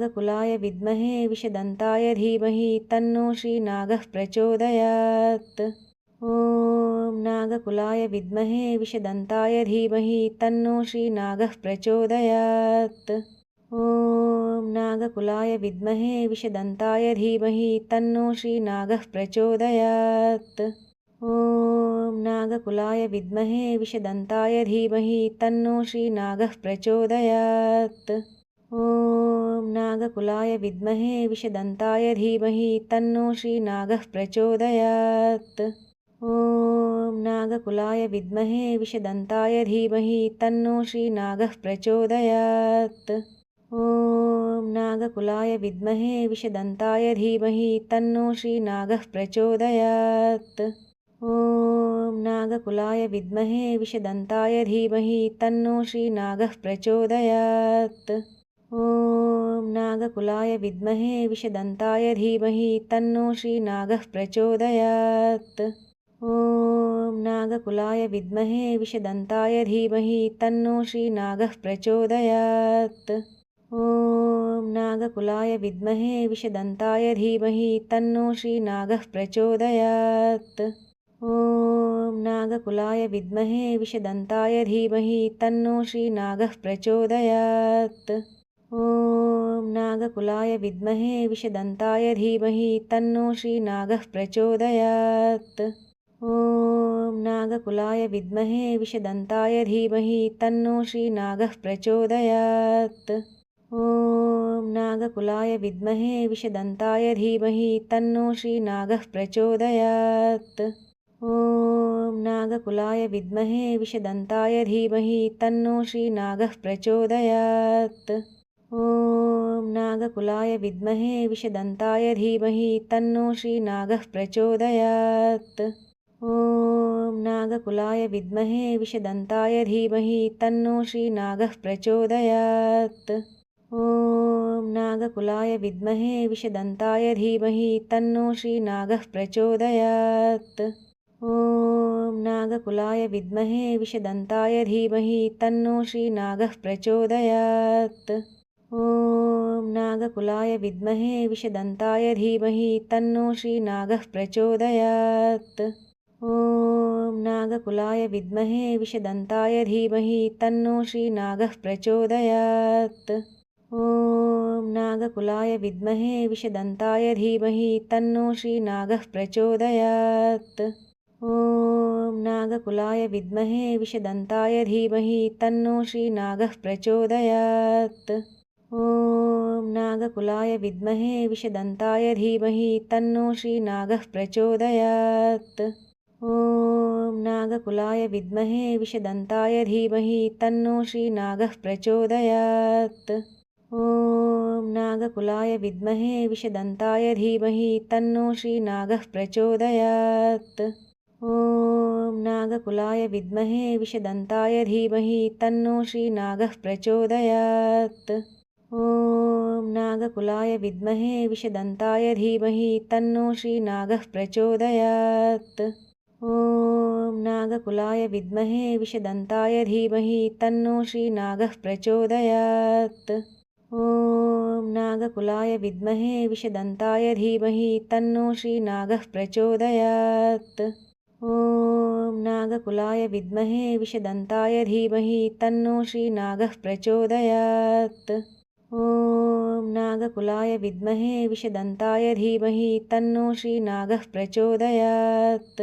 नागकुलाय विद्महे विषदन्ताय धीमहि तन्नो श्रीनागः प्रचोदयात्। ॐ नागकुलाय विद्महे विषदन्ताय धीमहि तन्नो श्रीनागः प्रचोदयात्। ॐ नागकुलाय विद्महे विषदन्ताय धीमहि तन्नो श्रीनागः प्रचोदयात्। ॐ नागकुलाय विद्महे विषदन्ताय धीमहि तन्नो श्रीनागः प्रचोदयात् ॐ नागकुलाय विद्महे विषदन्ताय धीमहि तन्नो श्रीनागः प्रचोदयात्। ॐ नागकुलाय विद्महे विषदन्ताय धीमहि तन्नो श्रीनागः प्रचोदयात्। ॐ नागकुलाय विद्महे विषदन्ताय धीमहि तन्नो श्रीनागः प्रचोदयात्। ॐ नागकुलाय विद्महे विषदन्ताय धीमहि तन्नो श्रीनागः प्रचोदयात् ॐ नागकुलाय विद्महे विषदन्ताय धीमहि तन्नो श्रीनागः प्रचोदयात्। ॐ नागकुलाय विद्महे विषदन्ताय धीमहि तन्नो श्रीनागः प्रचोदयात्। ॐ नागकुलाय विद्महे विषदन्ताय धीमहि तन्नो श्रीनागः प्रचोदयात्। ॐ नागकुलाय विद्महे विषदन्ताय धीमहि तन्नो श्रीनागः प्रचोदयात् ॐ नागकुलाय विद्महे विषदन्ताय धीमहि तन्नो श्रीनागः प्रचोदयात्। ॐ नागकुलाय विद्महे विषदन्ताय धीमहि तन्नो श्रीनागः प्रचोदयात्। ॐ नागकुलाय विद्महे विषदन्ताय धीमहि तन्नो श्रीनागः प्रचोदयात्। ॐ नागकुलाय विद्महे विषदन्ताय धीमहि तन्नो श्रीनागः प्रचोदयात् ॐ नागकुलाय विद्महे विषदन्ताय धीमहि तन्नो श्रीनागः प्रचोदयात्। ॐ नागकुलाय विद्महे विषदन्ताय धीमहि तन्नो श्रीनागः प्रचोदयात्। ॐ नागकुलाय विद्महे विषदन्ताय धीमहि तन्नो श्रीनागः प्रचोदयात्। ॐ नागकुलाय विद्महे विषदन्ताय धीमहि तन्नो श्रीनागः प्रचोदयात् ॐ नागकुलाय विद्महे विषदन्ताय धीमहि तन्नो श्रीनागः प्रचोदयात्। ॐ नागकुलाय विद्महे विषदन्ताय धीमहि तन्नो श्रीनागः प्रचोदयात्। ॐ नागकुलाय विद्महे विषदन्ताय धीमहि तन्नो श्रीनागः प्रचोदयात्। ॐ नागकुलाय विद्महे विषदन्ताय धीमहि तन्नो श्रीनागः प्रचोदयात् ॐ नागकुलाय विद्महे विषदन्ताय धीमहि तन्नो श्रीनागः प्रचोदयात्। ॐ नागकुलाय विद्महे विषदन्ताय धीमहि तन्नो श्रीनागः प्रचोदयात्। ॐ नागकुलाय विद्महे विषदन्ताय धीमहि तन्नो श्रीनागः प्रचोदयात्। ॐ नागकुलाय विद्महे विषदन्ताय धीमहि तन्नो श्रीनागः प्रचोदयात् ॐ नागकुलाय विद्महे विषदन्ताय धीमहि तन्नो श्रीनागः प्रचोदयात्। ॐ नागकुलाय विद्महे विषदन्ताय धीमहि तन्नो श्रीनागः प्रचोदयात्। ॐ नागकुलाय विद्महे विषदन्ताय धीमहि तन्नो श्रीनागः प्रचोदयात्। ॐ नागकुलाय विद्महे विषदन्ताय धीमहि तन्नो श्रीनागः प्रचोदयात् ॐ नागकुलाय विद्महे विषदन्ताय धीमहि तन्नो श्रीनागः प्रचोदयात्।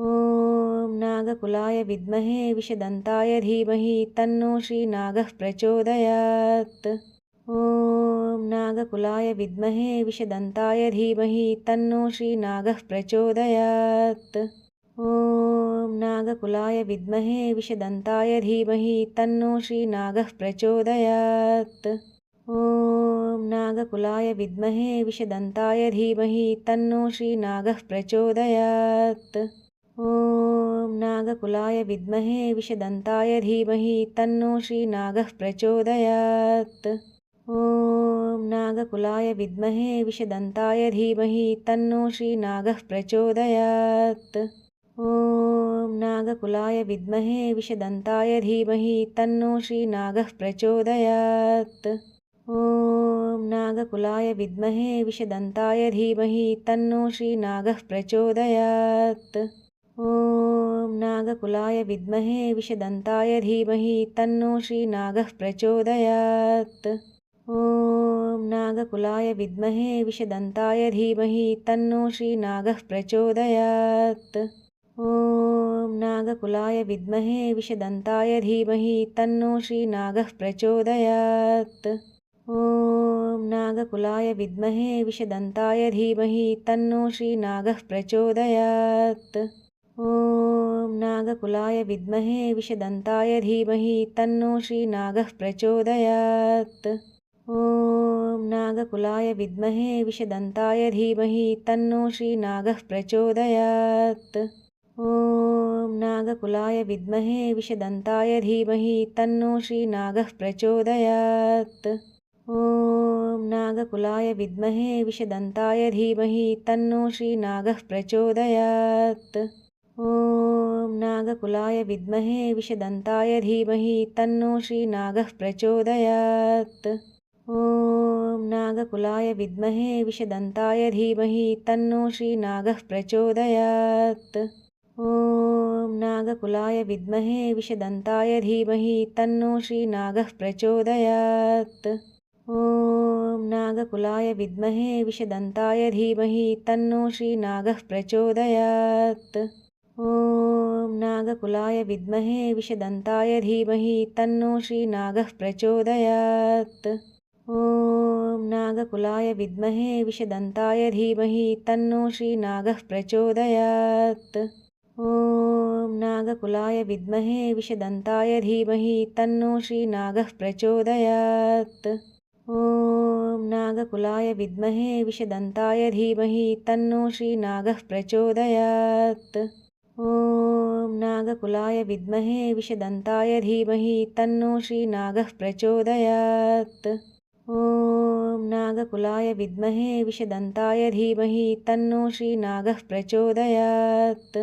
ॐ नागकुलाय विद्महे विषदन्ताय धीमहि तन्नो श्रीनागः प्रचोदयात्। ॐ नागकुलाय विद्महे विषदन्ताय धीमहि तन्नो श्रीनागः प्रचोदयात्। ॐ नागकुलाय विद्महे विषदन्ताय धीमहि तन्नो श्रीनागः प्रचोदयात् ॐ नागकुलाय विद्महे विषदन्ताय धीमहि तन्नो श्रीनागः प्रचोदयात्। ॐ नागकुलाय विद्महे विषदन्ताय धीमहि तन्नो श्रीनागः प्रचोदयात्। ॐ नागकुलाय विद्महे विषदन्ताय धीमहि तन्नो श्रीनागः प्रचोदयात्। ॐ नागकुलाय विद्महे विषदन्ताय धीमहि तन्नो श्रीनागः प्रचोदयात् ॐ नागकुलाय विद्महे विषदन्ताय धीमहि तन्नो श्रीनागः प्रचोदयात्। ॐ नागकुलाय विद्महे विषदन्ताय धीमहि तन्नो श्रीनागः प्रचोदयात्। ॐ नागकुलाय विद्महे विषदन्ताय धीमहि तन्नो श्रीनागः प्रचोदयात्। ॐ नागकुलाय विद्महे विषदन्ताय धीमहि तन्नो श्रीनागः प्रचोदयात् ॐ नागकुलाय विद्महे विषदन्ताय धीमहि तन्नो श्रीनागः प्रचोदयात्। ॐ नागकुलाय विद्महे विषदन्ताय धीमहि तन्नो श्रीनागः प्रचोदयात्। ॐ नागकुलाय विद्महे विषदन्ताय धीमहि तन्नो श्रीनागः प्रचोदयात्। ॐ नागकुलाय विद्महे विषदन्ताय धीमहि तन्नो श्रीनागः प्रचोदयात् ॐ नागकुलाय विद्महे विषदन्ताय धीमहि तन्नो श्रीनागः प्रचोदयात्। ॐ नागकुलाय विद्महे विषदन्ताय धीमहि तन्नो श्रीनागः प्रचोदयात्। ॐ नागकुलाय विद्महे विषदन्ताय धीमहि तन्नो श्रीनागः प्रचोदयात्। ॐ नागकुलाय विद्महे विषदन्ताय धीमहि तन्नो श्रीनागः प्रचोदयात् ॐ नागकुलाय विद्महे विषदन्ताय धीमहि तन्नो श्रीनागः प्रचोदयात्। ॐ नागकुलाय विद्महे विषदन्ताय धीमहि तन्नो श्रीनागः प्रचोदयात्। ॐ नागकुलाय विद्महे विषदन्ताय धीमहि तन्नो श्रीनागः प्रचोदयात्। ॐ नागकुलाय विद्महे विषदन्ताय धीमहि तन्नो श्रीनागः प्रचोदयात् ॐ नागकुलाय विद्महे विषदन्ताय धीमहि तन्नो श्रीनागः प्रचोदयात्। ॐ नागकुलाय विद्महे विषदन्ताय धीमहि तन्नो श्रीनागः प्रचोदयात्। ॐ नागकुलाय विद्महे विषदन्ताय धीमहि तन्नो श्रीनागः प्रचोदयात्।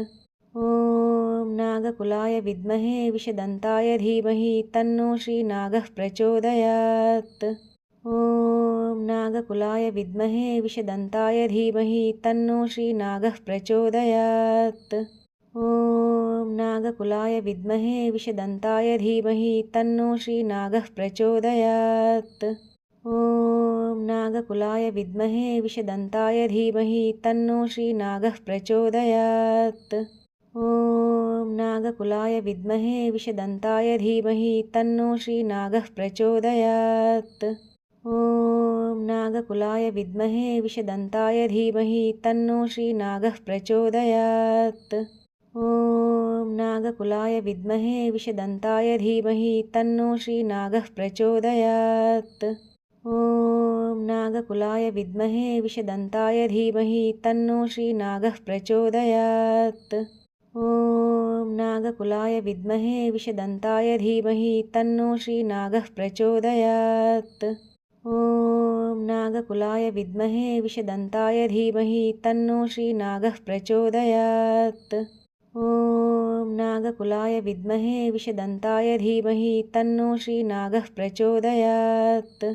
ॐ नागकुलाय विद्महे विषदन्ताय धीमहि तन्नो श्रीनागः प्रचोदयात् ॐ नागकुलाय विद्महे विषदन्ताय धीमहि तन्नो श्रीनागः प्रचोदयात्। ॐ नागकुलाय विद्महे विषदन्ताय धीमहि तन्नो श्रीनागः प्रचोदयात्। ॐ नागकुलाय विद्महे विषदन्ताय धीमहि तन्नो श्रीनागः प्रचोदयात्। ॐ नागकुलाय विद्महे विषदन्ताय धीमहि तन्नो श्रीनागः प्रचोदयात् ॐ नागकुलाय विद्महे विषदन्ताय धीमहि तन्नो श्रीनागः प्रचोदयात्। ॐ नागकुलाय विद्महे विषदन्ताय धीमहि तन्नो श्रीनागः प्रचोदयात्। ॐ नागकुलाय विद्महे विषदन्ताय धीमहि तन्नो श्रीनागः प्रचोदयात्। ॐ नागकुलाय विद्महे विषदन्ताय धीमहि तन्नो श्रीनागः प्रचोदयात् ॐ नागकुलाय विद्महे विषदन्ताय धीमहि तन्नो श्रीनागः प्रचोदयात्। ॐ नागकुलाय विद्महे विषदन्ताय धीमहि तन्नो श्रीनागः प्रचोदयात्।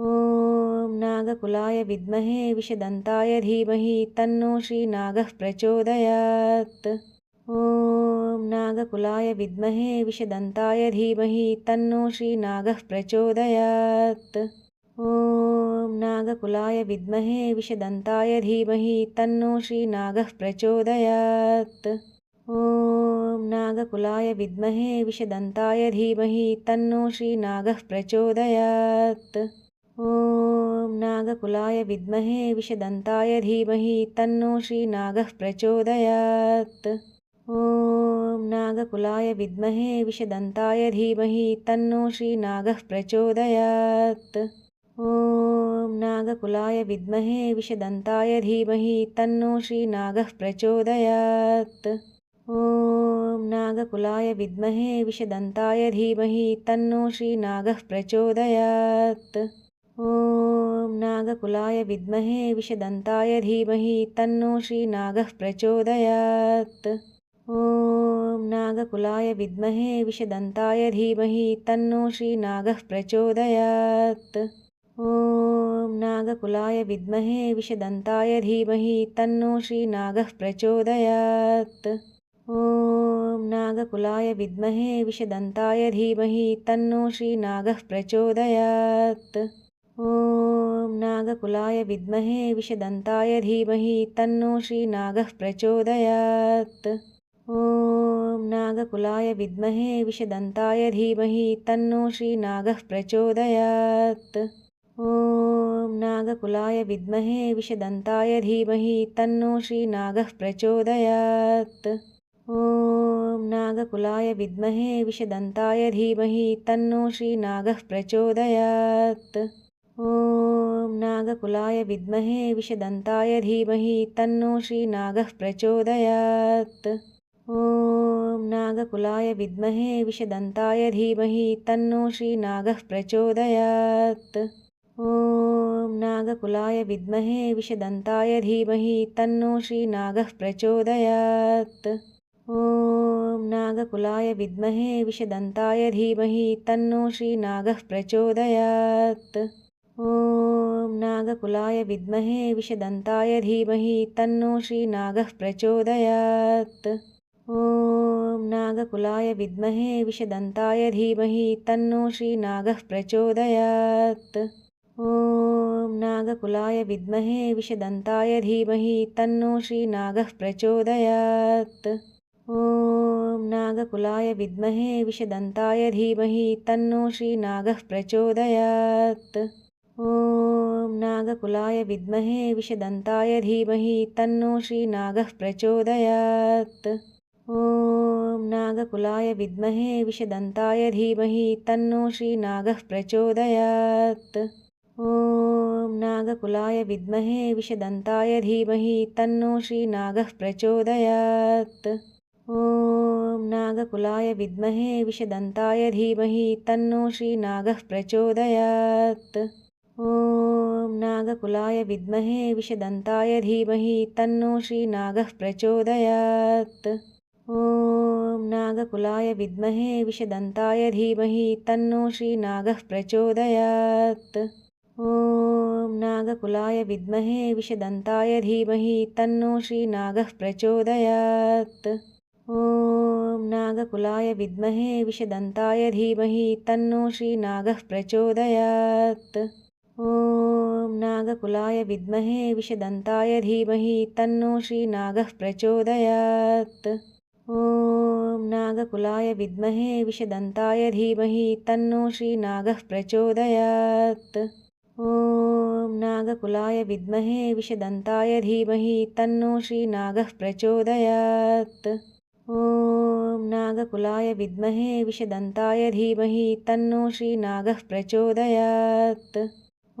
ॐ नागकुलाय विद्महे विषदन्ताय धीमहि तन्नो श्रीनागः प्रचोदयात्। ॐ नागकुलाय विद्महे विषदन्ताय धीमहि तन्नो श्रीनागः प्रचोदयात् ॐ नागकुलाय विद्महे विषदन्ताय धीमहि तन्नो श्रीनागः प्रचोदयात्। ॐ नागकुलाय विद्महे विषदन्ताय धीमहि तन्नो श्रीनागः प्रचोदयात्। ॐ नागकुलाय विद्महे विषदन्ताय धीमहि तन्नो श्रीनागः प्रचोदयात्। ॐ नागकुलाय विद्महे विषदन्ताय धीमहि तन्नो श्रीनागः प्रचोदयात् ॐ नागकुलाय विद्महे विषदन्ताय धीमहि तन्नो श्रीनागः प्रचोदयात्। ॐ नागकुलाय विद्महे विषदन्ताय धीमहि तन्नो श्रीनागः प्रचोदयात्। ॐ नागकुलाय विद्महे विषदन्ताय धीमहि तन्नो श्रीनागः प्रचोदयात्। ॐ नागकुलाय विद्महे विषदन्ताय धीमहि तन्नो श्रीनागः प्रचोदयात् ॐ नागकुलाय विद्महे विषदन्ताय धीमहि तन्नो श्रीनागः प्रचोदयात्। ॐ नागकुलाय विद्महे विषदन्ताय धीमहि तन्नो श्रीनागः प्रचोदयात्। ॐ नागकुलाय विद्महे विषदन्ताय धीमहि तन्नो श्रीनागः प्रचोदयात्। ॐ नागकुलाय विद्महे विषदन्ताय धीमहि तन्नो श्रीनागः प्रचोदयात् ॐ नागकुलाय विद्महे विषदन्ताय धीमहि तन्नो श्रीनागः प्रचोदयात्। ॐ नागकुलाय विद्महे विषदन्ताय धीमहि तन्नो श्रीनागः प्रचोदयात्। ॐ नागकुलाय विद्महे विषदन्ताय धीमहि तन्नो श्रीनागः प्रचोदयात्। ॐ नागकुलाय विद्महे विषदन्ताय धीमहि तन्नो श्रीनागः प्रचोदयात् ॐ नागकुलाय विद्महे विषदन्ताय धीमहि तन्नो श्रीनागः प्रचोदयात्। ॐ नागकुलाय विद्महे विषदन्ताय धीमहि तन्नो श्रीनागः प्रचोदयात्। ॐ नागकुलाय विद्महे विषदन्ताय धीमहि तन्नो श्रीनागः प्रचोदयात्। ॐ नागकुलाय विद्महे विषदन्ताय धीमहि तन्नो श्रीनागः प्रचोदयात् ॐ नागकुलाय विद्महे विषदन्ताय धीमहि तन्नो श्रीनागः प्रचोदयात्। ॐ नागकुलाय विद्महे विषदन्ताय धीमहि तन्नो श्रीनागः प्रचोदयात्। ॐ नागकुलाय विद्महे विषदन्ताय धीमहि तन्नो श्रीनागः प्रचोदयात्। ॐ नागकुलाय विद्महे विषदन्ताय धीमहि तन्नो श्रीनागः प्रचोदयात् ॐ नागकुलाय विद्महे विषदन्ताय धीमहि तन्नो श्रीनागः प्रचोदयात्। ॐ नागकुलाय विद्महे विषदन्ताय धीमहि तन्नो श्रीनागः प्रचोदयात्। ॐ नागकुलाय विद्महे विषदन्ताय धीमहि तन्नो श्रीनागः प्रचोदयात्। ॐ नागकुलाय विद्महे विषदन्ताय धीमहि तन्नो श्रीनागः प्रचोदयात् ॐ नागकुलाय विद्महे विषदन्ताय धीमहि तन्नो श्रीनागः प्रचोदयात्। ॐ नागकुलाय विद्महे विषदन्ताय धीमहि तन्नो श्रीनागः प्रचोदयात्। ॐ नागकुलाय विद्महे विषदन्ताय धीमहि तन्नो श्रीनागः प्रचोदयात्। ॐ नागकुलाय विद्महे विषदन्ताय धीमहि तन्नो श्रीनागः प्रचोदयात् ॐ नागकुलाय विद्महे विषदन्ताय धीमहि तन्नो श्रीनागः प्रचोदयात्। ॐ नागकुलाय विद्महे विषदन्ताय धीमहि तन्नो श्रीनागः प्रचोदयात्।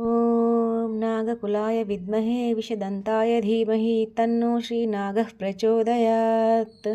ॐ नागकुलाय विद्महे विषदन्ताय धीमहि तन्नो श्रीनागः प्रचोदयात्